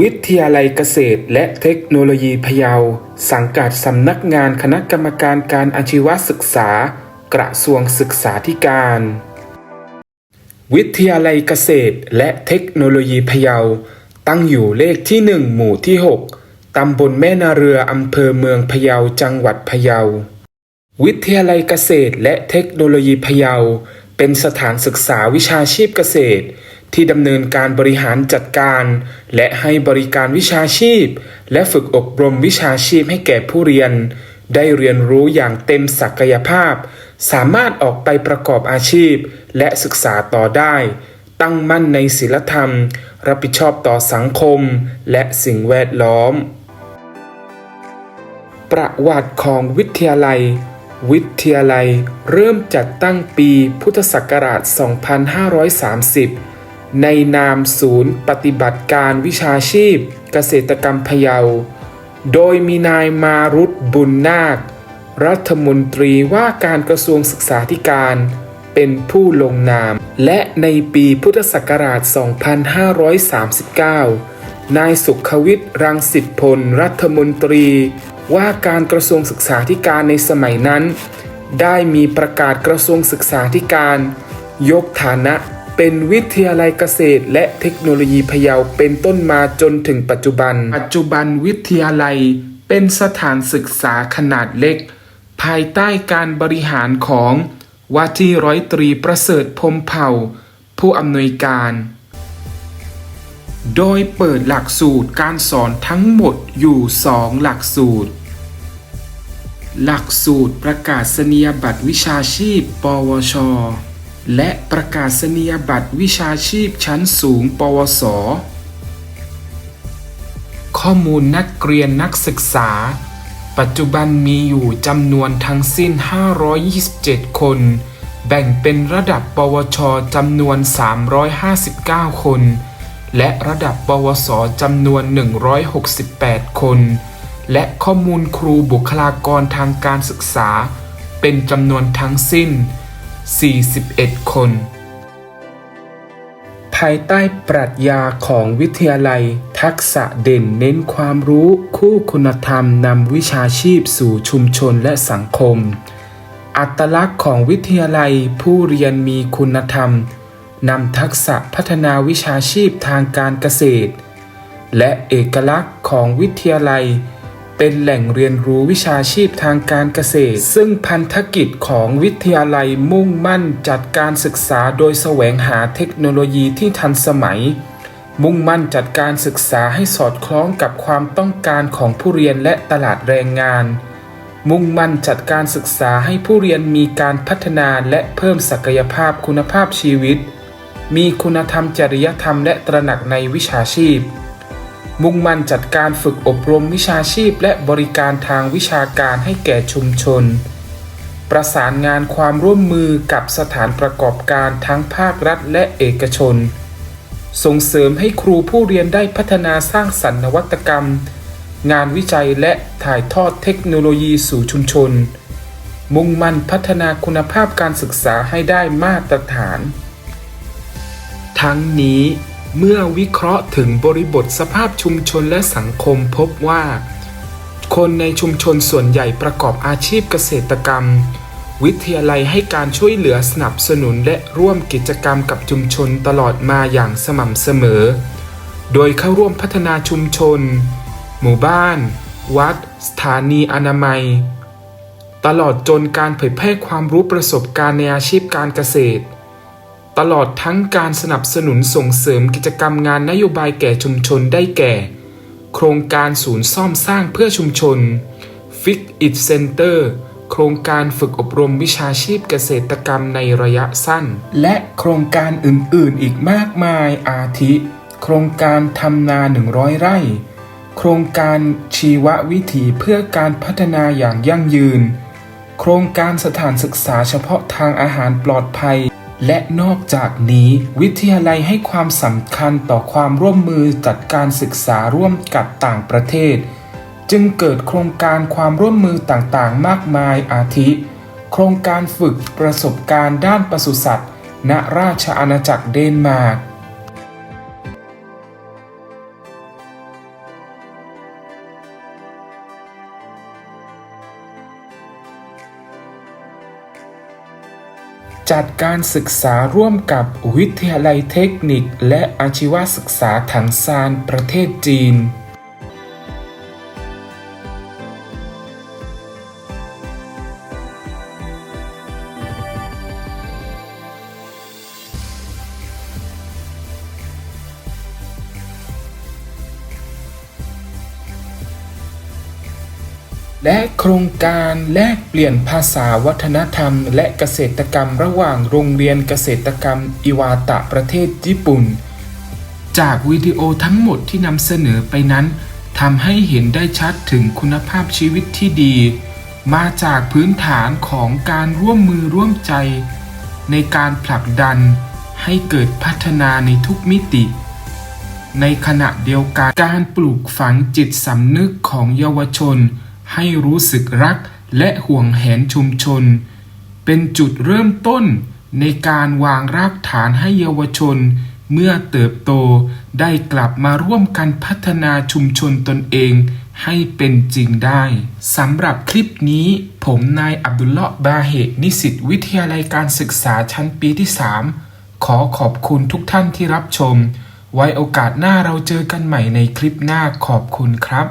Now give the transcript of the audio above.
วิทยาลัยเกษตรและเทคโนโลยีพะเยา สังกัดสำนักงานคณะกรรมการการอาชีวศึกษา กระทรวงศึกษาธิการ วิทยาลัยเกษตรและเทคโนโลยีพะเยา ตั้งอยู่เลขที่ 1 หมู่ที่ 6 ตำบลแม่นาเรืออำเภอเมืองพะเยาจังหวัดพะเยา วิทยาลัยเกษตรและเทคโนโลยีพะเยา เป็นสถานศึกษาวิชาชีพเกษตร ที่ดำเนินการบริหารจัดการ และให้บริการวิชาชีพ และฝึกอบรมวิชาชีพให้แก่ผู้เรียน ได้เรียนรู้อย่างเต็มศักยภาพ สามารถออกไปประกอบอาชีพ และศึกษาต่อได้ ตั้งมั่นในศีลธรรม รับผิดชอบต่อสังคม และสิ่งแวดล้อม ประวัติของวิทยาลัยวิทยาลัยเริ่มจัดตั้งปีพุทธศักราช 2530 ในนามศูนย์ปฏิบัติการวิชาชีพเกษตรกรรมพะเยา โดยมีนายมารุตบุญนาค รัฐมนตรีว่าการกระทรวงศึกษาธิการ เป็นผู้ลงนาม และในปีพุทธศักราช 2539 นายสุขวิทย์รังสิตพล รัฐมนตรี ว่าการกระทรวงศึกษาธิการในสมัยนั้น ได้มีประกาศกระทรวงศึกษาธิการ ยกฐานะ เป็นวิทยาลัยเกษตร และเทคโนโลยีพะเยาเป็นต้นมาจนถึงปัจจุบัน ปัจจุบันวิทยาลัยเป็นสถานศึกษาขนาดเล็ก ภายใต้การบริหารของว่าที่ร้อยตรีประเสริฐพมเผ่า ผู้อำนวยการ โดยเปิดหลักสูตรการสอนทั้งหมดอยู่2หลักสูตร หลักสูตรประกาศนียบัตรวิชาชีพ ปวช และประกาศนียบัตรวิชาชีพชั้นสูง ปวส ข้อมูลนักเรียนนักศึกษา ปัจจุบันมีอยู่จำนวนทั้งสิ้น 527 คน แบ่งเป็นระดับปวชจำนวน 359 คน และระดับปวสจำนวน 168 คน และข้อมูลครูบุคลากรทางการศึกษา เป็นจำนวนทั้งสิ้น 41 คน ภายใต้ปรัชญาของวิทยาลัย ทักษะเด่นเน้นความรู้คู่คุณธรรมนำวิชาชีพสู่ชุมชนและสังคม อัตลักษณ์ของวิทยาลัยผู้เรียนมีคุณธรรมนำทักษะพัฒนาวิชาชีพทางการเกษตร และเอกลักษณ์ของวิทยาลัย เป็นแหล่งเรียนรู้วิชาชีพทางการเกษตร ซึ่งพันธกิจของวิทยาลัยมุ่งมั่นจัดการศึกษาโดยแสวงหาเทคโนโลยีที่ทันสมัย มุ่งมั่นจัดการศึกษาให้สอดคล้องกับความต้องการของผู้เรียนและตลาดแรงงาน มุ่งมั่นจัดการศึกษาให้ผู้เรียนมีการพัฒนาและเพิ่มศักยภาพคุณภาพชีวิต มีคุณธรรมจริยธรรมและตระหนักในวิชาชีพ มุ่งมั่นจัดการฝึกอบรมวิชาชีพและบริการทางวิชาการให้แก่ชุมชน ประสานงานความร่วมมือกับสถานประกอบการทั้งภาครัฐและเอกชน ส่งเสริมให้ครูผู้เรียนได้พัฒนาสร้างสรรค์นวัตกรรม งานวิจัยและถ่ายทอดเทคโนโลยีสู่ชุมชน มุ่งมั่นพัฒนาคุณภาพการศึกษาให้ได้มาตรฐาน ทั้งนี้ เมื่อวิเคราะห์ถึงบริบทสภาพชุมชนและสังคมพบว่า คนในชุมชนส่วนใหญ่ประกอบอาชีพเกษตรกรรม วิทยาลัยให้การช่วยเหลือสนับสนุนและร่วมกิจกรรมกับชุมชนตลอดมาอย่างสม่ำเสมอ โดยเข้าร่วมพัฒนาชุมชน หมู่บ้าน วัด สถานีอนามัย ตลอดจนการเผยแพร่ความรู้ประสบการณ์ในอาชีพการเกษตร ตลอดทั้งการสนับสนุนส่งเสริมกิจกรรมงานนโยบายแก่ชุมชนได้แก่ โครงการศูนย์ซ่อมสร้างเพื่อชุมชน Fix It Center โครงการฝึกอบรมวิชาชีพเกษตรกรรมในระยะสั้น และโครงการอื่นๆอีกมากมายอาทิ โครงการทำนา 100 ไร่ โครงการชีววิถีเพื่อการพัฒนาอย่างยั่งยืน โครงการสถานศึกษาเฉพาะทางอาหารปลอดภัย และนอกจากนี้วิทยาลัยให้ความสำคัญต่อความร่วมมือจัดการศึกษาร่วมกับต่างประเทศ จึงเกิดโครงการความร่วมมือต่างๆ มากมายอาทิ โครงการฝึกประสบการณ์ด้านปศุสัตว์ ณราชอาณาจักรเดนมาร์ก จัดการศึกษาร่วมกับวิทยาลัยเทคนิคและอาชีวศึกษาถังซานประเทศจีน และโครงการแลกเปลี่ยนภาษาวัฒนธรรม และเกษตรกรรมระหว่างโรงเรียนเกษตรกรรม อิวาตะประเทศญี่ปุ่น จากวิดีโอทั้งหมดที่นำเสนอไปนั้นทำให้เห็นได้ชัดถึงคุณภาพชีวิตที่ดี มาจากพื้นฐานของการร่วมมือร่วมใจ ในการผลักดันให้เกิดพัฒนาในทุกมิติ ในขณะเดียวกันการปลูกฝังจิตสำนึกของเยาวชน ให้รู้สึกรักและห่วงแหนชุมชน เป็นจุดเริ่มต้นในการวางรากฐานให้เยาวชน เมื่อเติบโตได้กลับมาร่วมกันพัฒนาชุมชนตนเองให้เป็นจริงได้สำหรับคลิปนี้ ผมนายอับดุลเลาะบาเหตนิสิตวิทยาลัยการศึกษาชั้นปีที่ 3 ขอขอบคุณทุกท่านที่รับชม ไว้โอกาสหน้าเราเจอกันใหม่ในคลิปหน้าขอบคุณครับ